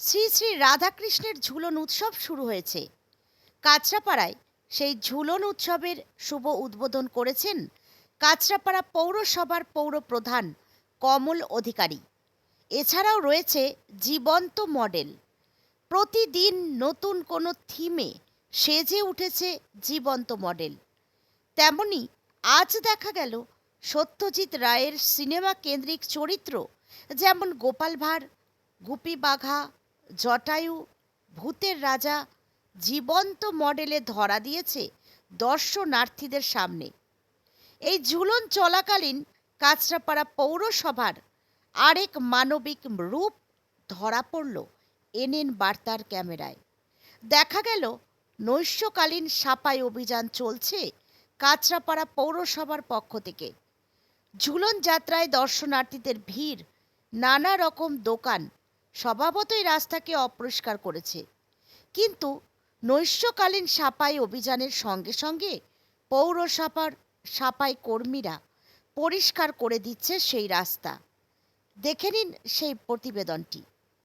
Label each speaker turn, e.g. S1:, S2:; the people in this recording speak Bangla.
S1: শ্রী শ্রী রাধাকৃষ্ণের ঝুলন উৎসব শুরু হয়েছে। কাঁচরাপাড়ায় সেই ঝুলন উৎসবের শুভ উদ্বোধন করেছেন কাঁচরাপাড়া পৌরসভার পৌর প্রধান কমল অধিকারী। এছাড়াও রয়েছে জীবন্ত মডেল। প্রতিদিন নতুন কোনো থিমে সেজে উঠেছে জীবন্ত মডেল। তেমনি আজ দেখা গেল সত্যজিৎ রায়ের সিনেমা কেন্দ্রিক চরিত্র, যেমন গোপাল ভাঁড়, গুপি বাঘা জটায়ু ভূতের রাজা জীবন্ত মডেলে ধরা দিয়েছে দর্শনার্থীদের সামনে। এই ঝুলন চলাকালীন কাঁচরাপাড়া পৌরসভার আরেক মানবিক রূপ ধরা পড়ল এনএন বার্তার ক্যামেরায়। দেখা গেল, নৈশকালীন সাপাই অভিযান চলছে কাঁচরাপাড়া পৌরসভার পক্ষ থেকে। ঝুলন যাত্রায় দর্শনার্থীদের ভিড়, নানা রকম দোকান স্বভাবতই রাস্তাকে অপরিষ্কার করেছে। কিন্তু নৈশকালীন সাপাই অভিযানের সঙ্গে সঙ্গে পৌরসভার সাপাই কর্মীরা পরিষ্কার করে দিচ্ছে সেই রাস্তা। দেখে নিন সেই প্রতিবেদনটি।